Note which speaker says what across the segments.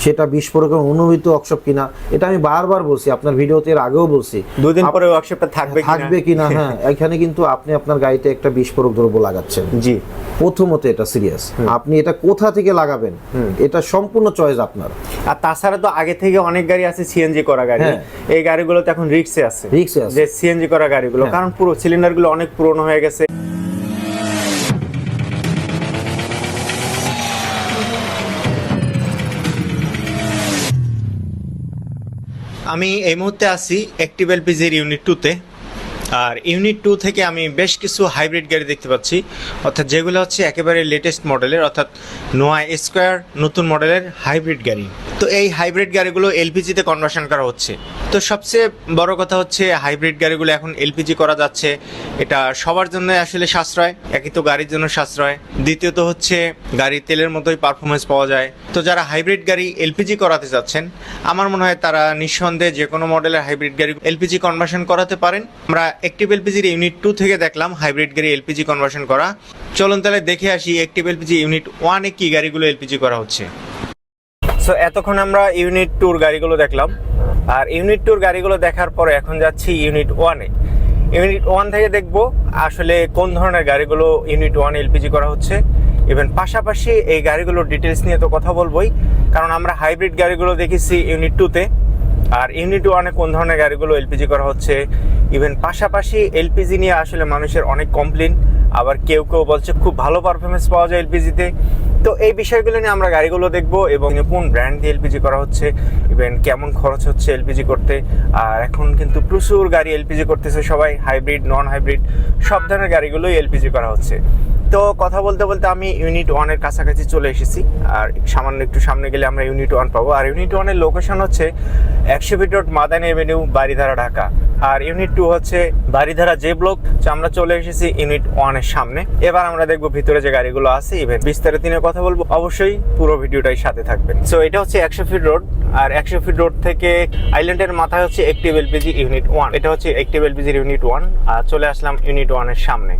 Speaker 1: সেটা বিস্ফোরকের অনুভূত ওয়ার্কশপ কিনা এটা আমি বারবার বলছি আপনার ভিডিওতে এর আগেও বলছি।
Speaker 2: দুদিন পরে ওয়ার্কশপটা থাকবে কিনা?
Speaker 1: থাকবে কিনা হ্যাঁ। এখানে কিন্তু আপনি আপনার গাড়িতে একটা বিস্ফোরক দ্রব্য লাগাচ্ছেন।
Speaker 2: জি।
Speaker 1: প্রথমত এটা সিরিয়াস আপনি এটা কোথা থেকে লাগাবেন? এটা সম্পূর্ণ চয়েস আপনার।
Speaker 2: আর তাছাড়া তো আগে থেকে অনেক গাড়ি আছে সিএনজি করা গাড়ি।
Speaker 1: হ্যাঁ।
Speaker 2: এই গাড়িগুলো তো এখন রিক্সে আছে।
Speaker 1: রিক্সে আছে।
Speaker 2: যে সিএনজি করা গাড়িগুলো।
Speaker 1: হ্যাঁ।
Speaker 2: কারণ পুরো সিলিন্ডারগুলো অনেক পুরনো হয়ে গেছে। আমি এই মুহূর্তে আছি অ্যাক্টিভ এলপিজির ইউনিট টুতে আর ইউনিট টু থেকে আমি বেশ কিছু হাইব্রিড গাড়ি দেখতে পাচ্ছি। অর্থাৎ যেগুলো হচ্ছে একেবারে লেটেস্ট মডেলের অর্থাৎ নোয়া স্কোয়ার নতুন মডেলের হাইব্রিড গাড়ি। তো এই হাইব্রিড গাড়িগুলো এলপিজিতে কনভার্সন করা হচ্ছে। তো সবচেয়ে বড় কথা হচ্ছে হাইব্রিড গাড়িগুলো এখন এলপিজি করা যাচ্ছে। এটা সবার জন্য আসলে সাশ্রয়, একই তো গাড়ির জন্য সাশ্রয়। দ্বিতীয়ত হচ্ছে গাড়ির তেলের মতোই পারফরমেন্স পাওয়া যায়। তো যারা হাইব্রিড গাড়ি এলপিজি করাতে যাচ্ছেন, আমার মনে হয় তারা নিঃসন্দেহে যে কোনো মডেলের হাইব্রিড গাড়ি এলপিজি কনভার্সন করাতে পারেন। আমরা অ্যাক্টিভ এলপিজির ইউনিট টু থেকে দেখলাম হাইব্রিড গাড়ি এলপিজি কনভার্সন করা। চলুন তাহলে দেখে আসি অ্যাক্টিভ এলপিজি ইউনিট ওয়ানে কি গাড়িগুলো এলপিজি করা হচ্ছে। সো এতক্ষণ আমরা ইউনিট টুর গাড়িগুলো দেখলাম। আর ইউনিট টুর গাড়িগুলো দেখার পরে এখন যাচ্ছি ইউনিট ওয়ানে ইউনিট ওয়ান থেকে দেখব আসলে কোন ধরনের গাড়িগুলো ইউনিট ওয়ান এলপিজি করা হচ্ছে। ইভেন পাশাপাশি এই গাড়িগুলোর ডিটেলস নিয়ে তো কথা বলবোই। কারণ আমরা হাইব্রিড গাড়িগুলো দেখেছি ইউনিট টুতে আর ইউনিট ওয়ানে কোন ধরনের গাড়িগুলো এলপিজি করা হচ্ছে? ইভেন পাশাপাশি এলপিজি নিয়ে আসলে মানুষের অনেক কমপ্লেন আবার কেউ কেউ বলছে খুব ভালো পারফরমেন্স পাওয়া যায় এলপিজিতে তো। এই বিষয়গুলো নিয়ে আমরা গাড়িগুলো দেখব এবং কোন ব্র্যান্ড দিয়ে এলপিজি করা হচ্ছে। ইভেন কেমন খরচ হচ্ছে এলপিজি করতে। আর এখন কিন্তু প্রচুর গাড়ি এলপিজি করতেছে সবাই হাইব্রিড নন হাইব্রিড সব ধরনের গাড়িগুলোই এলপিজি করা হচ্ছে। তো কথা বলতে বলতে আমি ইউনিট ওয়ানের কাছাকাছি চলে এসেছি। আর সামান্য একটু সামনে গেলে আমরা ইউনিট ওয়ান পাবো। আর ইউনিট ওয়ানের লোকেশন হচ্ছে একশো feet road Madani avenue Baridhara Dhaka. আর ইউনিট টু হচ্ছে বাড়িধারা যে ব্লক আমরা চলে এসেছি ইউনিট ওয়ানের সামনে। এবার আমরা দেখব ভিতরে যে গাড়িগুলো আছে ইভেন বিস্তারিত নিয়ে কথা বলব। অবশ্যই পুরো ভিডিওটাই সাথে থাকবেন। সো এটা হচ্ছে একশো ফিট রোড আর একশো ফিট রোড থেকে আইল্যান্ডের মাথায় হচ্ছে একটিভ এলপিজি ইউনিট ওয়ান এটা হচ্ছে একটিভ এলপিজির ইউনিট ওয়ান আর চলে আসলাম ইউনিট ওয়ানের সামনে।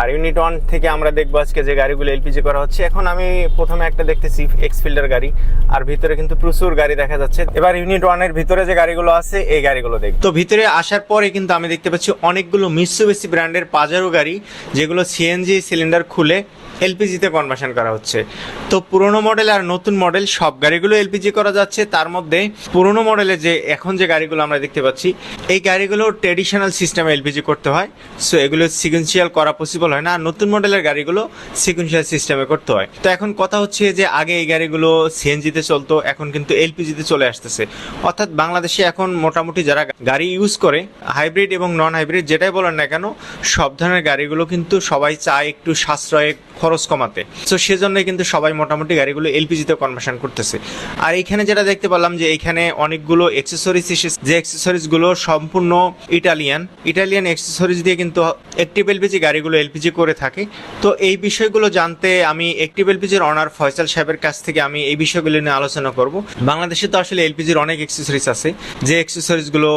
Speaker 2: আর ইউনিট ওয়ান থেকে আমরা দেখব আজকে যে গাড়িগুলো এলপিজি করা হচ্ছে। এখন আমি প্রথমে একটা দেখতেছি এক্স ফিল্ডার গাড়ি, আর ভিতরে কিন্তু প্রচুর গাড়ি দেখা যাচ্ছে। এবার ইউনিট ওয়ানের ভিতরে যে গাড়িগুলো আছে, এই গাড়িগুলো দেখ তো ভিতরে আসার পরে কিন্তু আমি দেখতে পাচ্ছি অনেকগুলো মিৎসুবিসি ব্র্যান্ডের পাজারো গাড়ি, যেগুলো সিএনজি সিলিন্ডার খুলে এলপিজিতে কনভার্সন করা হচ্ছে। তো পুরোনো মডেল আর নতুন মডেল সব গাড়িগুলো এলপিজি করা যাচ্ছে। তার মধ্যে পুরোনো মডেলে যে এখন যে গাড়িগুলো আমরা দেখতে পাচ্ছি, এই গাড়িগুলো ট্রেডিশনাল সিস্টেমে এলপিজি করতে হয়। সো এগুলো সিকুয়েন্সিয়াল করা পসিবল হয় না। আর নতুন মডেলের গাড়িগুলো সিকুয়েন্সিয়াল সিস্টেমে করতে হয়। তো এখন কথা হচ্ছে যে আগে এই গাড়িগুলো সিএনজিতে চলতো, এখন কিন্তু এলপিজিতে চলে আসতেছে। অর্থাৎ বাংলাদেশে এখন মোটামুটি যারা গাড়ি ইউজ করে হাইব্রিড এবং নন হাইব্রিড যেটাই বলেন না কেন, সব ধরনের গাড়িগুলো কিন্তু সবাই চায় একটু সাশ্রয়ে, খরচ কমাতে। তো সেজন্য কিন্তু সবাই মোটামুটি গাড়িগুলো এলপিজিতে কনভার্সন করতেছে। আর এইখানে যেটা দেখতে পেলাম যে এইখানে অনেকগুলো এক্সেসরিজ এসেছে যে এক্সেসরিজগুলো সম্পূর্ণ ইটালিয়ান ইটালিয়ান এক্সেসরিজ দিয়ে কিন্তু একটিভ এলপিজি গাড়িগুলো এলপিজি করে থাকে। তো এই বিষয়গুলো জানতে আমি একটিভ এলপিজির অনার ফয়সাল সাহেবের কাছ থেকে আমি এই বিষয়গুলো নিয়ে আলোচনা করব। বাংলাদেশে তো আসলে এলপিজির অনেক এক্সেসরিজ আছে। যে এক্সেসরিজগুলো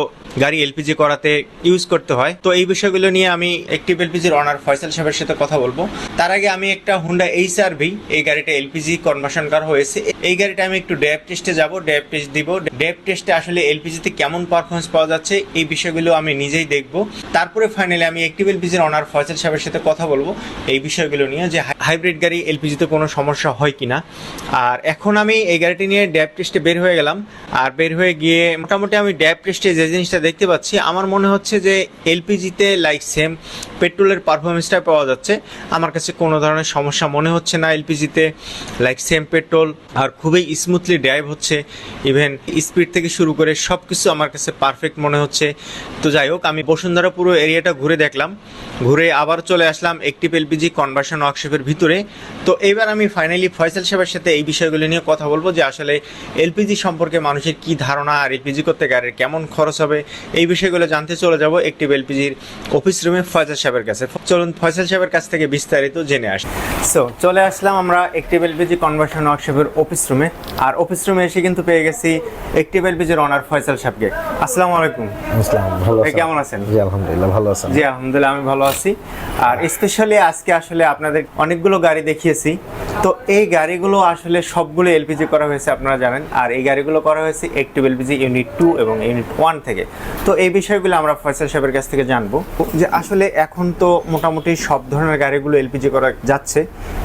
Speaker 2: গাড়ি এলপিজি করাতে ইউজ করতে হয়। তো এই বিষয়গুলো নিয়ে আমি একটিভ এলপিজির অনার ফয়সাল সাহেবের সাথে কথা বলব। তার আগে আমি একটা হুন্ডা এইচ আর ভি এই গাড়িটা এলপিজি কনভার্সন করা হয়েছে। এই গাড়িটা আমি একটু ড্যাপ টেস্টে যাব ড্যাপ টেস্ট দিব। ড্যাপ টেস্টে আসলে এলপিজিতে কেমন পারফরমেন্স পাওয়া যাচ্ছে, এই বিষয়গুলো আমি নিজেই দেখব। তারপরে ফাইনালি আমি একটিভ এলপিজির অনার ফয়সাল সাহেবের সাথে কথা বলব, এই বিষয়গুলো নিয়ে যে হাইব্রিড গাড়ি এলপিজিতে কোনো সমস্যা হয় কিনা। আর এখন আমি এই গাড়িটি নিয়ে ড্যাপ টেস্টে বের হয়ে গেলাম, আর বের হয়ে গিয়ে মোটামুটি আমি ড্যাপ টেস্টে যে জিনিসটা দেখতে পাচ্ছি, আমার মনে হচ্ছে যে এলপিজিতে লাইক সেম পেট্রোলের পারফরমেন্সটা পাওয়া যাচ্ছে। আমার কাছে কোনো ধরনের সমস্যা মনে হচ্ছে না এলপিজিতে লাইক সেম পেট্রোল আর খুবই স্মুথলি ড্রাইভ হচ্ছে। ইভেন স্পিড থেকে শুরু করে সব কিছু আমার কাছে পারফেক্ট মনে হচ্ছে। তো যাই হোক, আমি বসুন্ধরা পুরো এরিয়াটা ঘুরে দেখলাম। ঘুরে আবার চলে আসলাম একটিভ এলপিজি কনভার্সন ওয়ার্কশপের ভিতরে। তো এবার আমি ফাইনালি ফয়সাল সাহেবের সাথে এই বিষয়গুলো নিয়ে কথা বলব যে আসলে এলপিজি সম্পর্কে মানুষের কি ধারণা আর এলপিজি করতে গাড়ির কেমন খরচ হবে এই বিষয়গুলো জানতে চলে যাব একটিভ এলপিজির অফিস রুমে ফয়সাল সাহেবের কাছে। চলুন ফয়সাল সাহেবের কাছ থেকে বিস্তারিত জেনে আসি। সো চলে আসলাম আমরা একটি এলপিজি কনভার্সন ওয়ার্কশপের অফিস রুমে আর অফিস রুমে এসে কিন্তু পেয়ে গেছি একটি এলপিজির অনার ফয়সাল সাহেবকে। আসসালামু আলাইকুম।
Speaker 1: আসসালাম ভালো আছেন?
Speaker 2: কেমন আছেন?
Speaker 1: জি আলহামদুলিল্লাহ ভালো আছেন।
Speaker 2: জি আলহামদুলিল্লাহ আমি ভালো আছি। আর স্পেশালি আজকে আসলে আপনাদের অনেকগুলো গাড়ি দেখিয়েছি। তো এই গাড়িগুলো আসলে সবগুলো এলপিজি করা হয়েছে, আপনারা জানেন। আর এই গাড়িগুলো করা হয়েছে একটিভ এলপিজি ইউনিট টু এবং ইউনিট ওয়ান থেকে। তো এই বিষয়গুলো আমরা ফয়সাল সাহেবের কাছ থেকে জানব। যে আসলে এখন তো মোটামুটি সব ধরনের গাড়িগুলো এলপিজি করা যাচ্ছে।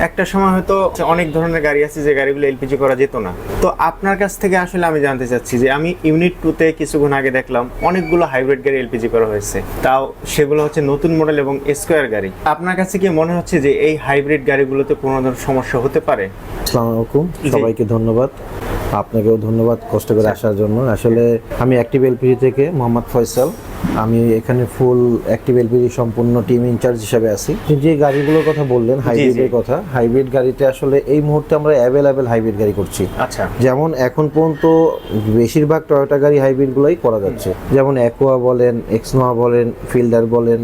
Speaker 2: একটা সময় হয়তো অনেক ধরনের গাড়ি আছে যে গাড়িগুলো এলপিজি করা যেত না। তো আপনার কাছ থেকে আসলে আমি জানতে চাচ্ছি যে আমি ইউনিট টুতে কিছুক্ষণ আগে দেখলাম অনেকগুলো হাইব্রিড গাড়ি এলপিজি করা হয়েছে। তাও সেগুলো হচ্ছে নতুন মডেল এবং স্কোয়ার গাড়ি। আপনার কাছে কি মনে হচ্ছে যে এই হাইব্রিড গাড়িগুলোতে কোনো ধরনের সমস্যা হতে পারে।
Speaker 1: আসসালামু আলাইকুম। সবাইকে ধন্যবাদ। আপনাকেও ধন্যবাদ কষ্ট করে আসার জন্য। আসলে আমি অ্যাক্টিভ এলপিজি থেকে মোহাম্মদ ফয়সাল। আমি এখানে ফুল অ্যাক্টিভ এলপিজি সম্পূর্ণ টিম ইনচার্জ হিসেবে আছি। যে গাড়িগুলোর কথা বললেন হাইব্রিডের কথা হাইব্রিড গাড়িতে আসলে এই মুহূর্তে আমরা অ্যাভেলেবেল হাইব্রিড গাড়ি করছি।
Speaker 2: আচ্ছা।
Speaker 1: যেমন এখন পর্যন্ত বেশিরভাগ টয়োটা গাড়ি হাইব্রিড গুলোই করা যাচ্ছে। যেমন অ্যাকোয়া বলেন এক্সনোয়া বলেন ফিল্ডার বলেন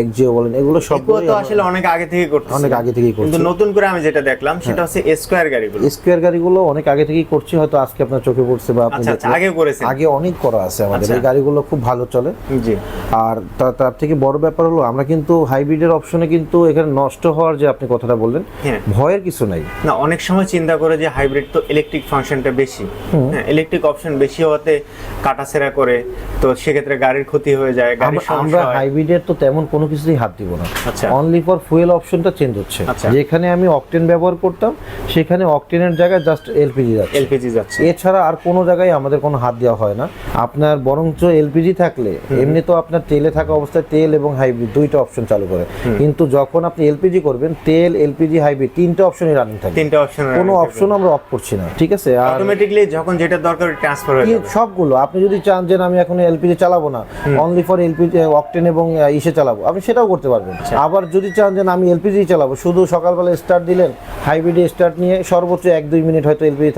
Speaker 1: এক্সজিও বলেন এগুলো সব
Speaker 2: তো আসলে অনেক আগে থেকে করতে
Speaker 1: অনেক আগে থেকেই করছি।
Speaker 2: কিন্তু নতুন করে আমি যেটা দেখলাম সেটা হচ্ছে স্কোয়ার গাড়িগুলো।
Speaker 1: স্কোয়ার গাড়িগুলো অনেক আগে থেকেই করছি হয়তো আজকে আপনার চোখে পড়ছে বা আপনি
Speaker 2: আচ্ছা আচ্ছা। আগে করেছেন।
Speaker 1: আগে অনেক করা আছে আমাদের।
Speaker 2: আচ্ছা।
Speaker 1: এই গাড়িগুলো খুব ভালো চলে।
Speaker 2: জি।
Speaker 1: আর তার থেকে বড় ব্যাপার হলো আমরা কিন্তু হাইব্রিডের অপশনে কিন্তু এখানে নষ্ট হওয়ার যে আপনি কথাটা বললেন
Speaker 2: হ্যাঁ।
Speaker 1: ভয়ের কিছু নাই।
Speaker 2: না অনেক সময় চিন্তা করে যে হাইব্রিড তো ইলেকট্রিক ফাংশনটা বেশি। হ্যাঁ ইলেকট্রিক অপশন বেশি হওয়াতে কাটাছেড়া করে তো সেক্ষেত্রে গাড়ির ক্ষতি হয়ে যায়
Speaker 1: আমরা-
Speaker 2: হয়।
Speaker 1: হাইব্রিডের তো তেমন কোনো কিছুতেই হাত দিব না।
Speaker 2: আচ্ছা।
Speaker 1: অনলি ফর ফুয়েল অপশনটা চেঞ্জ হচ্ছে।
Speaker 2: আচ্ছা।
Speaker 1: যেখানে আমি অকটেন ব্যবহার করতাম সেখানে অকটেনের জায়গায় জাস্ট এলপিজি যাচ্ছে।
Speaker 2: এলপিজি যাচ্ছে।
Speaker 1: এছাড়া আর কোনো জায়গায় আমাদের কোনো হাত দেওয়া হয় না। আপনার বরঞ্চ এলপিজি থাকলে এমনি তো আপনার তেলে থাকা অবস্থায় তেল এবং হাইব্রিড দুইটা অপশন চালু করে। কিন্তু যখন আপনি এলপিজি করবেন তেল এলপিজি হাইব্রিড তিনটা অপশনই রানিং থাকে।
Speaker 2: তিনটা অপশন
Speaker 1: কোনো অপশন আমরা অফ করছি না ঠিক আছে? আর
Speaker 2: অটোমেটিকলি যখন যেটা দরকার ট্রান্সফার হয়ে যাবে।
Speaker 1: সবগুলো? আপনি যদি চান যে আমি এখন এলপিজি চালাবো না অনলি ফর এলপিজি অকটেন এবং ইসে চালাবো আপনি সেটাও করতে পারবেন।
Speaker 2: আচ্ছা।
Speaker 1: আবার যদি চান যে আমি এলপিজি চালাবো শুধু সকালবেলা স্টার্ট দিলেন হাইব্রিডে স্টার্ট নিয়ে সর্বোচ্চ এক দুই মিনিট হয়তো এলপিজি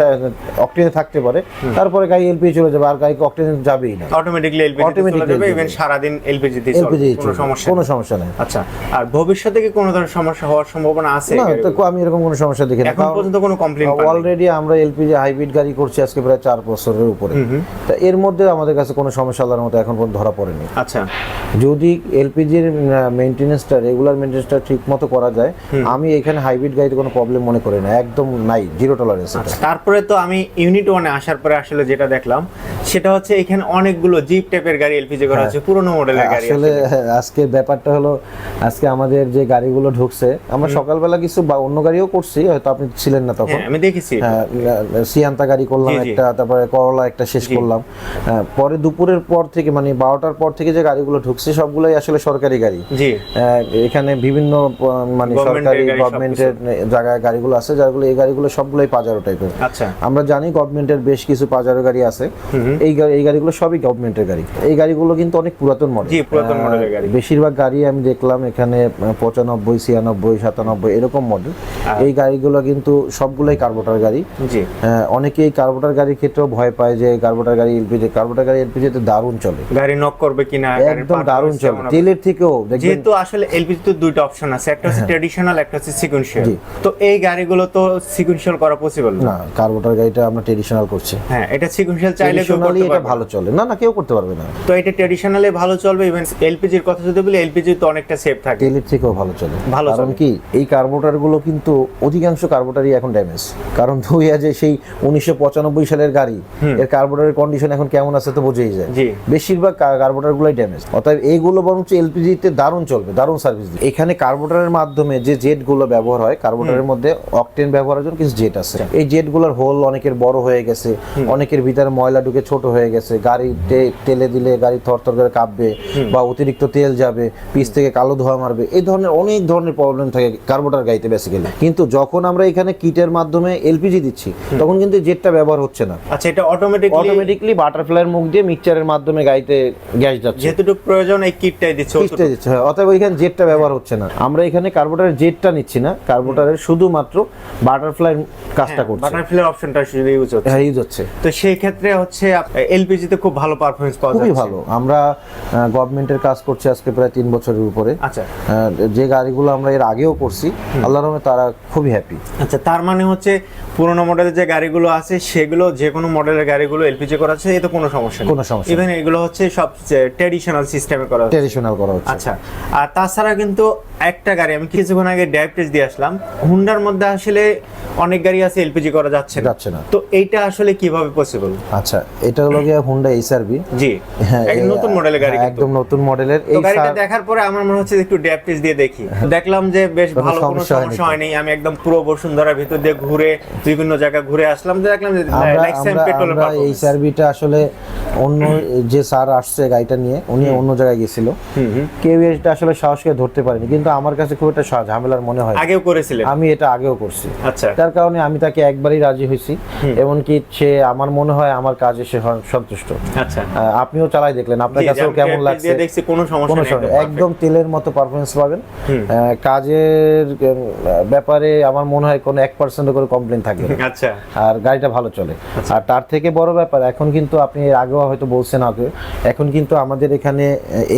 Speaker 1: অকটেনে থাকতে পারে। তারপরে গাড়ি এলপিজি চলে যাবে আর গাড়ি অকটেনে যাবেই না।
Speaker 2: অটোমেটিকলি এলপিজি চলে যাবে ইভেন সারাদিন এলপিজি দিয়ে
Speaker 1: এলপিজি
Speaker 2: কোনো সমস্যা
Speaker 1: কোনো সমস্যা নেই।
Speaker 2: আচ্ছা আর ভবিষ্যতে কি কোনো ধরনের সমস্যা হওয়ার সম্ভাবনা আছে?
Speaker 1: না তো আমি এরকম কোনো সমস্যা দেখি না।
Speaker 2: এখন পর্যন্ত কোনো কমপ্লেইন
Speaker 1: অলরেডি আমরা এলপিজি হাইব্রিড গাড়ি করছি আজকে প্রায় চার বছরের উপরে। তা এর মধ্যে আমাদের কাছে কোনো সমস্যা আল্লাহর মতো এখন পর্যন্ত ধরা পড়েনি।
Speaker 2: আচ্ছা।
Speaker 1: যদি এলপিজির মেনটেনেন্সটা রেগুলার মেনটেনেন্সটা ঠিক মতো করা যায় আমি এখানে হাইব্রিড গাড়িতে কোনো প্রবলেম মনে করি না একদম নাই জিরো টলারেন্স
Speaker 2: আচ্ছা, তারপরে তো আমি ইউনিট ওয়ানে আসার পরে আসলে যেটা দেখলাম সেটা হচ্ছে এখানে অনেকগুলো জিপ টাইপের গাড়ি এলপিজি করা হচ্ছে পুরোনো মডেলের গাড়ি
Speaker 1: হ্যাঁ। আসলে
Speaker 2: আসলে।
Speaker 1: আজকে ব্যাপারটা হলো আজকে আমাদের যে গাড়িগুলো ঢুকছে আমরা সকালবেলা কিছু বা অন্য গাড়িও করছি হয়তো আপনি ছিলেন না তখন।
Speaker 2: হ্যাঁ আমি দেখেছি।
Speaker 1: হ্যাঁ, সিয়ান্তা গাড়ি করলাম। একটা তারপরে করলা একটা শেষ করলাম। হ্যাঁ, পরে দুপুরের পর থেকে মানে বারোটার পর থেকে যে গাড়িগুলো ঢুকছে সবগুলোই আসলে সরকারি গাড়ি। এখানে বিভিন্ন মানে সরকারি গভর্নমেন্টের জায়গায় গাড়িগুলো আছে যাগুলো এই গাড়িগুলো সবগুলোই পাজারো টাইপের
Speaker 2: আচ্ছা।
Speaker 1: আমরা জানি গভর্নমেন্টের বেশ কিছু পাজারো গাড়ি আছে। এই গাড়ি এই গাড়িগুলো সবই গভর্নমেন্টের গাড়ি। এই গাড়িগুলো কিন্তু অনেক পুরাতন মডেল
Speaker 2: জি, পুরাতন মডেলের গাড়ি।
Speaker 1: বেশিরভাগ গাড়ি আমি দেখলাম এখানে পঁচানব্বই ছিয়ানব্বই সাতানব্বই এরকম মডেল এই গাড়িগুলো কিন্তু সবগুলোই কার্বোটার গাড়ি।
Speaker 2: জি।
Speaker 1: আহ, অনেকেই কার্বোটার গাড়ির ক্ষেত্রেও ভয় পায় যে কার্বোটার গাড়ি এলপিজি কার্বোটার গাড়ি এলপিজিতে দারুণ চলে।
Speaker 2: গাড়ি নক করবে কিনা
Speaker 1: একদম দারুণ চলে। তেলের থেকেও
Speaker 2: যেহেতু আসলে এলপিজি তো দুইটা অপশন আছে একটা হচ্ছে ট্রেডিশনাল একটা হচ্ছে সিকুয়েন্সিয়াল। তো এই গাড়িগুলো তো সিকুয়েন্সিয়াল করা পসিবল না?
Speaker 1: কার্বোটার গাড়িটা আমরা ট্রেডিশনাল করছি।
Speaker 2: হ্যাঁ এটা সিকুয়েন্সিয়াল চাইলে কেউ করতে
Speaker 1: এটা
Speaker 2: পারবে।
Speaker 1: ভালো চলে। না না কেউ করতে পারবে না।
Speaker 2: তো এটা ট্রেডিশনালি ভালো চলবে ইভেন এলপিজির কথা যদি বলি এলপিজি তো অনেকটা সেফ থাকে।
Speaker 1: তেলের থেকেও ভালো চলে।
Speaker 2: ভালো
Speaker 1: কারণ কি এই কার্বোটারগুলো কিন্তু অধিকাংশ কার্বোটারই এখন ড্যামেজ কারণ ধুইয়া যে সেই উনিশশো পঁচানব্বই সালের গাড়ি এর কার্বোটারের কন্ডিশন এখন কেমন আছে তো বোঝাই যায়। বেশিরভাগ কার্বোটার গুলোই ড্যামেজ অতএব এইগুলো বরঞ্চ এলপিজি তে দারুণ চলবে দারুণ সার্ভিস দিবে। এখানে কার্বোটারের মাধ্যমে যে জেটগুলো ব্যবহার হয় কার্বোটারের মধ্যে অকটেন ব্যবহারের জন্য কিছু জেট আছে। এই জেটগুলোর হোল অনেকের বড় হয়ে গেছে অনেকের ভিতরে ময়লা ঢুকে ছোট হয়ে গেছে। গাড়িতে তেলে দিলে গাড়ি থরথর করে কাঁপবে বা অতিরিক্ত তেল যাবে পিছ থেকে কালো ধোয়া মারবে এই ধরনের অনেক ধরনের প্রবলেম থাকে কার্বোটার গাড়িতে বেসিক্যালি কিন্তু যখন আমরা এখানে কিটের মাধ্যমে এলপিজি দিচ্ছি তখন কিন্তু জেটটা ব্যবহার হচ্ছে না।
Speaker 2: আচ্ছা এটা অটোমেটিকলি
Speaker 1: অটোমেটিকলি বাটারফ্লাইয়ের মুখ দিয়ে মিক্সচারের মাধ্যমে গাড়িতে গ্যাস যাচ্ছে।
Speaker 2: যেহেতু প্রয়োজন এই কিটটাই দিচ্ছে
Speaker 1: কিটটা দিচ্ছে হ্যাঁ অতএব ওইখানে জেটটা ব্যবহার হচ্ছে না। আমরা এখানে কার্বোটারের জেটটা নিচ্ছি না কার্বোটারের শুধুমাত্র বাটারফ্লাই কাজটা করছে।
Speaker 2: বাটারফ্লাই অপশনটা ইউজ হচ্ছে।
Speaker 1: হ্যাঁ ইউজ হচ্ছে।
Speaker 2: তো সেই ক্ষেত্রে হচ্ছে এলপিজি তে খুব ভালো পারফরমেন্স পাওয়া
Speaker 1: খুবই
Speaker 2: যাচ্ছে।
Speaker 1: ভালো। আমরা গভর্নমেন্টের কাজ করছি আজকে প্রায় তিন বছরের উপরে।
Speaker 2: আচ্ছা।
Speaker 1: যে গাড়িগুলো আমরা এর আগেও করছি আল্লাহর রহমতে তারা খুবই হ্যাপি
Speaker 2: আচ্ছা তার মানে হচ্ছে পুরোনো মডেলের যে গাড়িগুলো আছে সেগুলো যে কোনো মডেলের গাড়িগুলো এলপিজি করা আছে এতে কোনো সমস্যা
Speaker 1: কোনো সমস্যা
Speaker 2: ইভেন এগুলো হচ্ছে সব ট্র্যাডিশনাল সিস্টেমে করা হচ্ছে।
Speaker 1: ট্রেডিশনাল করা হচ্ছে।
Speaker 2: আচ্ছা আর তাছাড়া কিন্তু একটা গাড়ি আমি কিছুক্ষণ আগে ড্রাইভ টেস্ট দিয়ে আসলাম। হুন্ডার মধ্যে আসলে অনেক গাড়ি আছে এলপিজি করা যাচ্ছে না।
Speaker 1: যাচ্ছে না।
Speaker 2: তো এইটা আসলে কীভাবে পসিবল
Speaker 1: আচ্ছা এটা হলো গিয়ে হুন্ডা এইচআরবি
Speaker 2: জি। একদম নতুন মডেলের গাড়ি
Speaker 1: একদম নতুন মডেলের এই
Speaker 2: গাড়িটা দেখার পরে আমার মনে হচ্ছে একটু ড্যাপ টেস্ট দিয়ে দেখি। দেখলাম যে বেশ ভালো কোনো
Speaker 1: সমস্যা হয়নি
Speaker 2: আমি একদম পুরো বসুন্ধরার ভিতর দিয়ে ঘুরে বিভিন্ন জায়গা ঘুরে আসলাম। দেখলাম যে
Speaker 1: আমরা এই সার্ভিটা আসলে অন্য যে স্যার আসছে গাড়িটা নিয়ে উনি অন্য জায়গায় গেছিল কেউ এটা আসলে সাহস করে ধরতে পারেনি কিন্তু আমার কাছে খুব একটা ঝামেলার মনে হয়
Speaker 2: আগেও করেছিলেন?
Speaker 1: আমি এটা আগেও করছি।
Speaker 2: আচ্ছা।
Speaker 1: তার কারণে আমি তাকে একবারই রাজি হয়েছি। এমনকি সে আমার মনে হয় আমার কাজে সে সন্তুষ্ট।
Speaker 2: আচ্ছা।
Speaker 1: আপনিও চালাই দেখলেন আপনার কাছেও কেমন লাগছে?
Speaker 2: দেখছি কোনো সমস্যা নেই একদম
Speaker 1: তেলের মতো পারফরমেন্স পাবেন। কাজের ব্যাপারে আমার মনে হয় কোনো এক পার্সেন্ট করে কমপ্লেন থাকবে
Speaker 2: আচ্ছা।
Speaker 1: আর গাড়িটা ভালো চলে। আর তার থেকে বড় ব্যাপার এখন কিন্তু আপনি এর আগেও হয়তো বলছেন আগে এখন কিন্তু আমাদের এখানে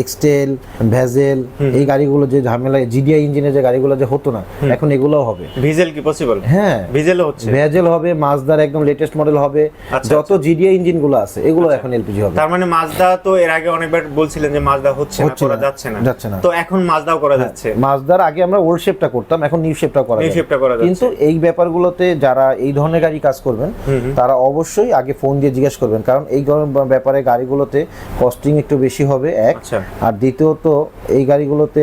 Speaker 1: এক্সটেল ভেজেল এই গাড়িগুলো যে ঝামেলা জিডিআই ইঞ্জিনের যে গাড়িগুলো যে হতো না এখন এগুলোও হবে।
Speaker 2: ভিজেল কি পসিবল
Speaker 1: হ্যাঁ।
Speaker 2: ভিজেলও হচ্ছে।
Speaker 1: ভেজেল হবে মাজদার একদম লেটেস্ট মডেল হবে।
Speaker 2: আচ্ছা,
Speaker 1: যত জিডিআই ইঞ্জিনগুলো আছে এগুলো এখন এলপিজি হবে।
Speaker 2: তার মানে মাজদা তো এর আগে অনেকবার বলছিলেন যে মাজদা হচ্ছে না করা যাচ্ছে না।
Speaker 1: যাচ্ছে না।
Speaker 2: তো এখন মাজদাও করা যাচ্ছে।
Speaker 1: মাজদার আগে আমরা ওল্ড শেপটা করতাম এখন নিউ শেপটা করা
Speaker 2: New
Speaker 1: যায়।
Speaker 2: shape টা করা যাচ্ছে।
Speaker 1: কিন্তু এই ব্যাপারগুলোতে যারা এই ধরনের গাড়ি কাজ করবেন তারা অবশ্যই আগে ফোন দিয়ে জিজ্ঞেস করবেন। কারণ এই ব্যাপারে গাড়িগুলোতে কস্টিং একটু বেশি হবে এক।
Speaker 2: আচ্ছা।
Speaker 1: আর দ্বিতীয়ত এই গাড়িগুলোতে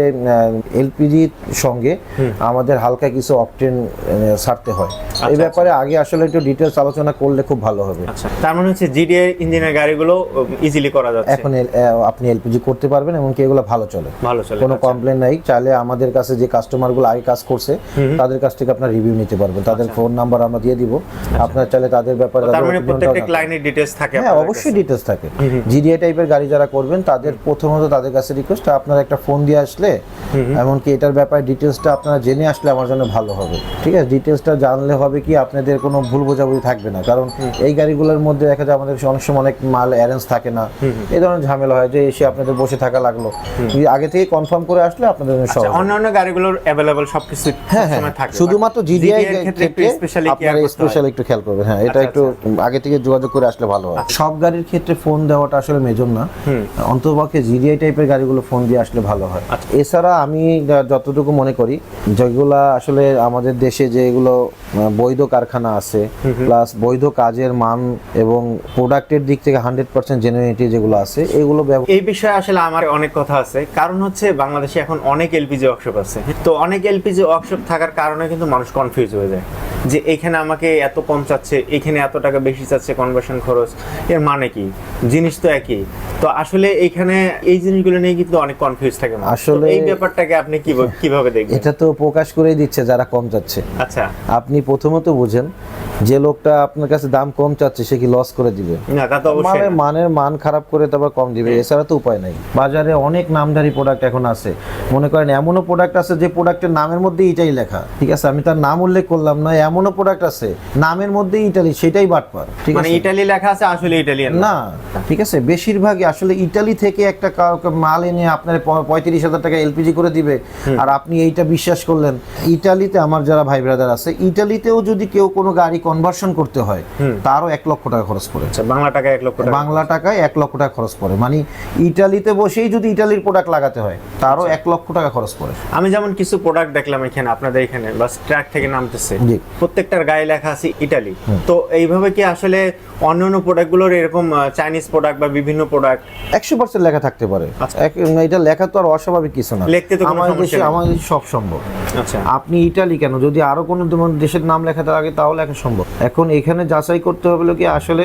Speaker 1: এলপিজির সঙ্গে আমাদের হালকা কিছু অপটেন ছাড়তে হয়। এই ব্যাপারে আগে আসলে একটু ডিটেলস আলোচনা করলে খুব ভালো হবে।
Speaker 2: আচ্ছা তার মানে হচ্ছে জিডিআই ইঞ্জিনের গাড়িগুলো ইজিলি করা যাচ্ছে।
Speaker 1: এখন আপনি এলপিজি করতে পারবেন এমনকি এগুলো ভালো চলে।
Speaker 2: ভালো চলে
Speaker 1: কোনো
Speaker 2: আচ্ছা।
Speaker 1: কমপ্লেন নাই। চাইলে আমাদের কাছে যে কাস্টমারগুলো আগে কাজ করছে তাদের কাছ থেকে আপনার রিভিউ নিতে পারবেন। তাদের ফোন নাম্বার আমরা দিয়ে দিব। আপনার চাইলে তাদের ব্যাপারে
Speaker 2: তার মানে প্রত্যেকটা ক্লায়েন্টের ডিটেইলস থাকে
Speaker 1: হ্যাঁ অবশ্যই
Speaker 2: কাছে।
Speaker 1: ডিটেলস থাকে। জিডিএ টাইপের গাড়ি যারা করবেন তাদের প্রথমত তাদের কাছে রিকোয়েস্ট আপনারা একটা ফোন দিয়ে আসলে এমনকি এটার ব্যাপারে ডিটেলসটা আপনারা জেনে আসলে আমার জন্য ভালো হবে। ঠিক আছে? ডিটেলসটা জানলে হবে কি আপনাদের কোনো ভুল বোঝাবুঝি থাকবে না। কারণ এই গাড়িগুলোর মধ্যে দেখা যায় আমাদের অনেক সময় অনেক মাল অ্যারেঞ্জ থাকে না। এই ধরনের ঝামেলা হয় যে এসে আপনাদের বসে থাকা লাগল। যদি আগে থেকে কনফার্ম করে আসলে আপনাদের জন্য
Speaker 2: আচ্ছা। অন্যান্য গাড়িগুলোর অ্যাভেলেবল সবকিছু
Speaker 1: হ্যাঁ হ্যাঁ
Speaker 2: থাকে
Speaker 1: শুধুমাত্র জিডিআই
Speaker 2: এর ক্ষেত্রে স্পেশালি
Speaker 1: আপনারা স্পেশাল একটু খেয়াল করবেন। হ্যাঁ এটা
Speaker 2: আচ্ছা,
Speaker 1: একটু আগে থেকে যোগাযোগ করে আসলে ভালো হয়। সব গাড়ির ক্ষেত্রে ফোন দেওয়াটা আসলে মেজর না। অন্ততপক্ষে জিডিআই টাইপের গাড়িগুলো ফোন দিয়ে আসলে ভালো হয়।
Speaker 2: আচ্ছা।
Speaker 1: এছাড়া আমি যতটুকু মনে করি যেগুলা আসলে আমাদের দেশে যেগুলো বৈধ কারখানা আছে প্লাস বৈধ কাজের মান এবং প্রোডাক্টের দিক থেকে হান্ড্রেড পার্সেন্ট জেনুইনিটি যেগুলো আছে এগুলো
Speaker 2: এই বিষয়ে আসলে আমার অনেক কথা আছে। কারণ হচ্ছে বাংলাদেশে এখন অনেক এলপিজি ওয়ার্কশপ আছে। তো অনেক এলপিজি ওয়ার্কশপ থাকার কারণে কিন্তু মানুষ কনফিউজ হয়ে যায়। যে এখানে আমাকে এত কম চাচ্ছে এখানে এত টাকা বেশি চাচ্ছে কনভার্সন খরচ এর মানে কি? জিনিস তো একই। তো আসলে এখানে এই জিনিসগুলো নিয়ে কিন্তু অনেক কনফিউজ থাকে
Speaker 1: আসলে-
Speaker 2: এই ব্যাপারটাকে আপনি কি কীভাবে দেখবেন?
Speaker 1: এটা তো প্রকাশ করেই দিচ্ছে যারা কম যাচ্ছে
Speaker 2: আচ্ছা।
Speaker 1: আপনি প্রথমত বুঝেন যে লোকটা আপনার কাছে দাম কম চাচ্ছে সে কি লস করে দিবে?
Speaker 2: না তা তো অবশ্যই
Speaker 1: মানের মানের মান খারাপ করে তারপর কম দিবে এছাড়া তো উপায় নাই। বাজারে অনেক নামধারী প্রোডাক্ট এখন আছে। মনে করেন এমনও প্রোডাক্ট আছে যে প্রোডাক্টের নামের মধ্যে এটাই লেখা। ঠিক আছে? আমি তার নাম উল্লেখ করলাম না এমনও প্রোডাক্ট আছে নামের মধ্যে ইটালি সেটাই বাটপার ঠিক
Speaker 2: মানে
Speaker 1: আছে?
Speaker 2: ইটালি লেখা আছে আসলে ইটালিয়ান
Speaker 1: না? ঠিক আছে বেশিরভাগই আসলে ইটালি থেকে একটা মাল এনে আপনার পঁয়ত্রিশ হাজার টাকা এলপিজি করে দিবে। আর আপনি এইটা বিশ্বাস করলেন ইটালিতে আমার যারা ভাই ব্রাদার আছে ইটালিতেও যদি কেউ কোনো গাড়ি কনভার্সন করতে হয় তারও এক লক্ষ টাকা খরচ পড়ে।
Speaker 2: আচ্ছা বাংলা টাকা এক লক্ষ
Speaker 1: বাংলা টাকায় এক লক্ষ টাকা খরচ পড়ে। মানে ইটালিতে বসেই যদি ইটালির প্রোডাক্ট লাগাতে হয় তারও এক লক্ষ টাকা খরচ পড়ে।
Speaker 2: আমি যেমন কিছু প্রোডাক্ট দেখলাম এখানে আপনাদের এখানে বাস ট্র্যাক থেকে নামতেছে।
Speaker 1: জি।
Speaker 2: প্রত্যেকটার গায়ে লেখা আছে ইটালি। তো এইভাবে কি আসলে অন্যান্য প্রোডাক্টগুলোর এরকম চাইনিজ প্রোডাক্ট বা বিভিন্ন প্রোডাক্ট
Speaker 1: একশো পার্সেন্ট লেখা থাকতে পারে।
Speaker 2: আচ্ছা।
Speaker 1: এটা লেখা তো আর অস্বাভাবিক কিছু না।
Speaker 2: লিখতে তো
Speaker 1: আমাদের দেশে আমাদের সব সম্ভব।
Speaker 2: আচ্ছা।
Speaker 1: আপনি ইটালি কেন? যদি আরও কোনো দেশের নাম লেখাতে লাগে তাও লেখা সম্ভব। এখন এখানে যাচাই করতে হবে কি আসলে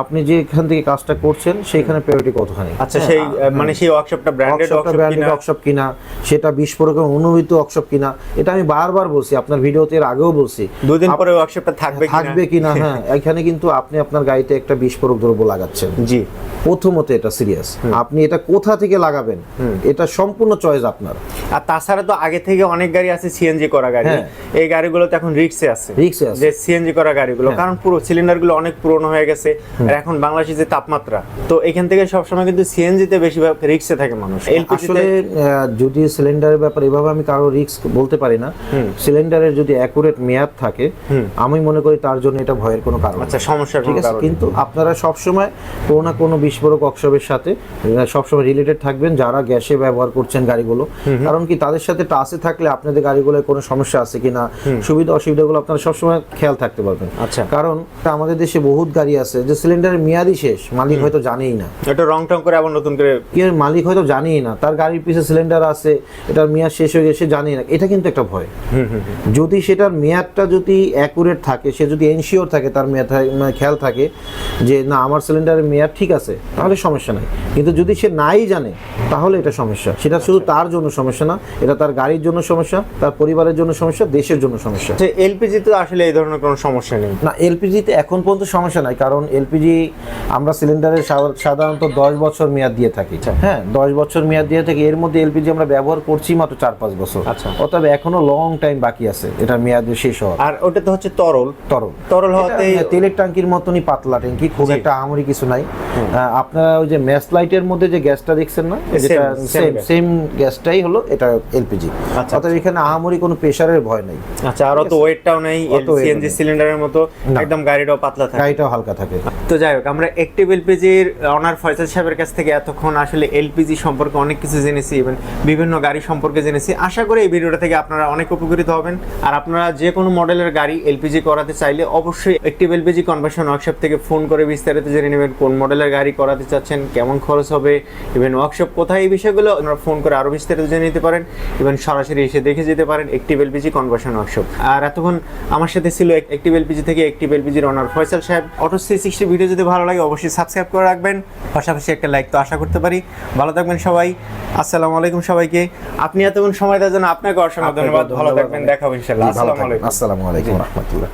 Speaker 1: আপনি যে এখান থেকে কাজটা করছেন সেইখানে প্রায়োরিটি কতখানি?
Speaker 2: আচ্ছা সেই মানে সেই ওয়ার্কশপটা ব্র্যান্ডেড ওয়ার্কশপ
Speaker 1: ব্র্যান্ডেড
Speaker 2: কিনা?
Speaker 1: ওয়ার্কশপ কিনা সেটা বিস্ফোরক এবং অনুমিত ওয়ার্কশপ কিনা এটা আমি বারবার বলছি আপনার ভিডিওতে এর আগেও বলছি।
Speaker 2: দুদিন পরে ওয়ার্কশপটা থাকবে
Speaker 1: থাকবে কিনা হ্যাঁ। এখানে কিন্তু আপনি আপনার গাড়িতে একটা বিস্ফোরক দ্রব্য লাগাচ্ছেন।
Speaker 2: জি।
Speaker 1: প্রথমত এটা সিরিয়াস আপনি এটা কোথা থেকে লাগাবেন? এটা সম্পূর্ণ চয়েস আপনার।
Speaker 2: আর তাছাড়া তো আগে থেকে অনেক গাড়ি আছে সিএনজি করা গাড়ি।
Speaker 1: হ্যাঁ।
Speaker 2: এই গাড়িগুলো তো এখন রিক্সে আছে।
Speaker 1: রিক্সে আছে।
Speaker 2: যে সিএনজি করা গাড়িগুলো।
Speaker 1: হ্যাঁ।
Speaker 2: কারণ পুরো সিলিন্ডারগুলো অনেক পুরনো হয়ে গেছে। আর এখন বাংলাদেশের যে তাপমাত্রা তো এখান থেকে সবসময় কিন্তু সিএনজিতে বেশিরভাগ রিক্সে থাকে মানুষ।
Speaker 1: আসলে যদি সিলিন্ডারের ব্যাপারে এভাবে আমি কারও রিস্ক বলতে পারি না সিলিন্ডারের যদি অ্যাকুরেট মেয়াদ থাকে আমি মনে করি তার জন্য এটা ভয়ের কোনো কারণ।
Speaker 2: আচ্ছা সমস্যার
Speaker 1: ঠিক আছে? কিন্তু আপনারা সবসময় কোনো না কোনো বিস্ফোরক ওয়ার্কশপের সাথে সবসময় রিলেটেড থাকবেন যারা গ্যাসে ব্যবহার করছেন গাড়িগুলো। কারণ কি তাদের সাথে টাচে থাকলে আপনাদের গাড়িগুলোয় কোনো সমস্যা আছে কিনা সুবিধা অসুবিধাগুলো আপনারা সবসময় খেয়াল থাকতে পারবেন।
Speaker 2: আচ্ছা।
Speaker 1: কারণ আমাদের দেশে বহুত গাড়ি আছে যে সিলিন্ডারের মেয়াদি শেষ মালিক হয়তো জানেই না।
Speaker 2: এটা রং টং করে আবার নতুন করে
Speaker 1: কি মালিক হয়তো জানেই না তার গাড়ির পিছে সিলিন্ডার আছে এটার মেয়াদ শেষ হয়ে গেছে জানেই না। এটা কিন্তু একটা ভয়। যদি সেটার মেয়াদটা যদি অ্যাকুরেট থাকে সে যদি এনশিওর থাকে তার মেয়াদ মানে খেয়াল থাকে যে না আমার সিলিন্ডারের মেয়াদ ঠিক আছে তাহলে সমস্যা নাই। কিন্তু যদি সে নাই জানে তাহলে এটা সমস্যা। সেটা শুধু তার জন্য সমস্যা না এটা তার গাড়ির জন্য সমস্যা তার পরিবারের জন্য সমস্যা দেশের জন্য সমস্যা।
Speaker 2: এলপিজি তো আসলে এই ধরনের কোনো সমস্যা নেই।
Speaker 1: না এলপিজিতে এখন পর্যন্ত সমস্যা নাই কারণ এলপিজি আমরা সিলিন্ডারের সাধারণত দশ বছর মেয়াদ দিয়ে থাকি। হ্যাঁ দশ বছর মেয়াদ দিয়ে থাকি এর মধ্যে এলপিজি আমরা ব্যবহার করছি মাত্র চার পাঁচ বছর।
Speaker 2: আচ্ছা।
Speaker 1: অতএব এখনও লং টাইম বাকি আছে এটা মেয়াদ শেষ হওয়া
Speaker 2: আর ওটা তো হচ্ছে তরল।
Speaker 1: তরল।
Speaker 2: তরল
Speaker 1: এটা, হ্যাঁ, তেলের টাঙ্কির মতনই পাতলা ট্যাঙ্কি খুব একটা আমরি কিছু নাই। আপনারা ওই যে ম্যাস লাইটের মধ্যে যে গ্যাসটা দেখছেন না যেটা সেম। সেম গ্যাসটাই হলো এটা এলপিজি
Speaker 2: আচ্ছা,
Speaker 1: অতএব এখানে আহামরি কোনো প্রেসারের ভয় নেই।
Speaker 2: আচ্ছা আর অত ওয়েটটাও নেই সিএনজি সিলিন্ডারের মতো একদম গাড়িটাও পাতলা থাকে।
Speaker 1: গাড়িটাও হালকা থাকে।
Speaker 2: তো যাই হোক আমরা একটিভ এলপিজির অনার ফয়সাল সাহেবের কাছ থেকে এতক্ষণ আসলে এলপিজি সম্পর্কে অনেক কিছু জেনেছি এবং বিভিন্ন গাড়ি সম্পর্কে জেনেছি। আশা করি এই ভিডিওটা থেকে আপনারা অনেক উপকৃত হবেন। আর আপনারা যে কোনো মডেলের গাড়ি এলপিজি করাতে চাইলে অবশ্যই একটিভ এলপিজি কনভার্সন ওয়ার্কশপ থেকে ফোন করে বিস্তারিত জেনে নেবেন কোন মডেলের গাড়ি করাতে চাচ্ছেন কেমন খরচ হবে ইভেন ওয়ার্কশপ কোথায় এই বিষয়গুলো আপনারা ফোন করে আরও বিস্তারিত জেনে নিতে পারেন ইভেন সরাসরি এসে দেখে যেতে পারেন একটিভ এলপিজি কনভার্সন ওয়ার্কশপ আর এতক্ষণ আমার সাথে ছিল একটিভ এলপিজি থেকে একটিভ এলপিজির অনার ফয়সাল সাহেব। অটো থ্রি সিক্সটি ভিডিও যদি ভালো লাগে অবশ্যই সাবস্ক্রাইব করে রাখবেন। পাশাপাশি একটা লাইক তো আশা করতে পারি। ভালো থাকবেন সবাই। আসসালামু আলাইকুম সবাইকে। আপনি এতক্ষণ সময় দেওয়ার জন্য আপনাকে অসংখ্য ধন্যবাদ। ভালো থাকবেন। দেখা হবে
Speaker 1: জি, ভালো
Speaker 2: আসসালামু আলাইকুম।
Speaker 1: আসসালামু আলাইকুম রহমতুল্লাহ